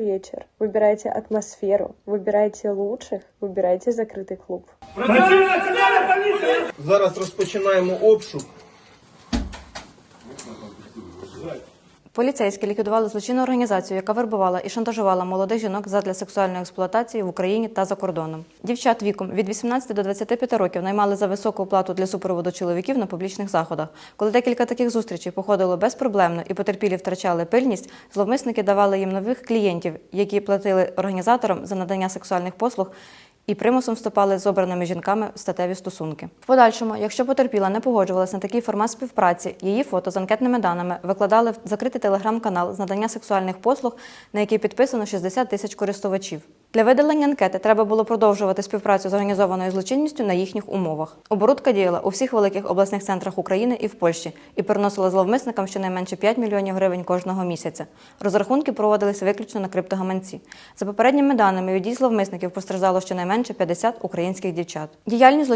вечер, выбирайте атмосферу, выбирайте лучших, выбирайте закрытый клуб. Зараз розпочинаємо обшук. Поліцейські ліквідували злочинну організацію, яка вербувала і шантажувала молодих жінок задля сексуальної експлуатації в Україні та за кордоном. Дівчат віком від 18 до 25 років наймали за високу оплату для супроводу чоловіків на публічних заходах. Коли декілька таких зустрічей походило безпроблемно і потерпілі втрачали пильність, зловмисники давали їм нових клієнтів, які платили організаторам за надання сексуальних послуг і примусом вступали з обраними жінками в статеві стосунки. В подальшому, якщо потерпіла не погоджувалася на такий формат співпраці, її фото з анкетними даними викладали в закритий телеграм-канал з надання сексуальних послуг, на який підписано 60 тисяч користувачів. Для видалення анкети треба було продовжувати співпрацю з організованою злочинністю на їхніх умовах. Оборудка діяла у всіх великих обласних центрах України і в Польщі і приносила зловмисникам щонайменше 5 мільйонів гривень кожного місяця. Розрахунки проводилися виключно на криптогаманці. За попередніми даними від дій зловмисників постраждало щонайменше 50 українських дівчат. Діяльність